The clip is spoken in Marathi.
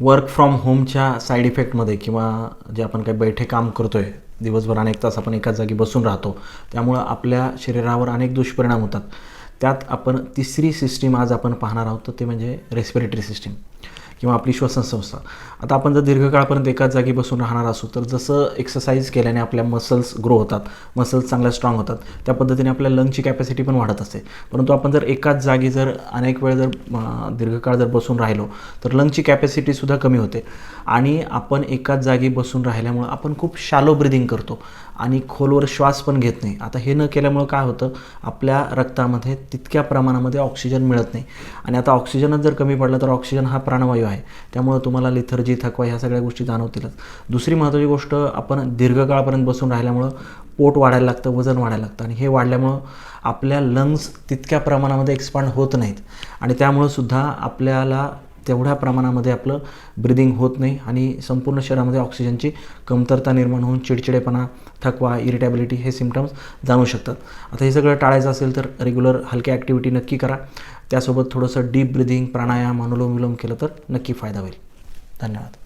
वर्क फ्रॉम होमच्या साईड इफेक्टमध्ये किंवा जे आपण काही बैठे काम करतो आहे दिवसभर अनेक तास आपण एकाच जागी बसून राहतो त्यामुळं आपल्या शरीरावर अनेक दुष्परिणाम होतात. त्यात आपण तिसरी सिस्टीम आज आपण पाहणार आहोत ते म्हणजे रेस्पिरेटरी सिस्टीम किंवा आपली श्वसनसंस्था. आता आपण जर दीर्घकाळपर्यंत एकाच जागी बसून राहणार असू तर जसं एक्सरसाइज केल्याने आपल्या मसल्स ग्रो होतात मसल्स चांगल्या स्ट्रॉंग होतात त्या पद्धतीने आपल्या लंगची कॅपॅसिटी पण वाढत असते. परंतु आपण जर एकाच जागी जर अनेक वेळ जर दीर्घकाळ जर बसून राहिलो तर लंगची कॅपॅसिटीसुद्धा कमी होते. आणि आपण एकाच जागी बसून राहिल्यामुळं आपण खूप शालो ब्रिदिंग करतो आणि खोलवर श्वास पण घेत नाही. आता हे न केल्यामुळं काय होतं? आपल्या रक्तामध्ये तितक्या प्रमाणामध्ये ऑक्सिजन मिळत नाही. आणि आता ऑक्सिजनच जर कमी पडला तर ऑक्सिजन हा प्राणवायू आहे. त्यामुळं तुम्हाला लिथर्जी थकवा ह्या सगळ्या गोष्टी जाणवतीलच. दुसरी महत्त्वाची गोष्ट आपण दीर्घकाळपर्यंत बसून राहिल्यामुळं पोट वाढायला लागतं वजन वाढायला लागतं आणि हे वाढल्यामुळं आपल्या लंग्स तितक्या प्रमाणामध्ये एक्सपांड होत नाहीत. आणि त्यामुळं सुद्धा आपल्याला तेवढ्या प्रमाणामध्ये आपलं ब्रिदिंग होत नाही आणि संपूर्ण शरीरामध्ये ऑक्सिजनची कमतरता निर्माण होऊन चिडचिडेपणा थकवा इरिटॅबिलिटी हे सिमटम्स जाणू शकतात. आता हे सगळं टाळायचं असेल तर रेग्युलर हलक्या ॲक्टिव्हिटी नक्की करा. त्यासोबत थोडंसं डीप ब्रिदिंग प्राणायाम अनुलोम विलोम केलं तर नक्की फायदा होईल. धन्यवाद.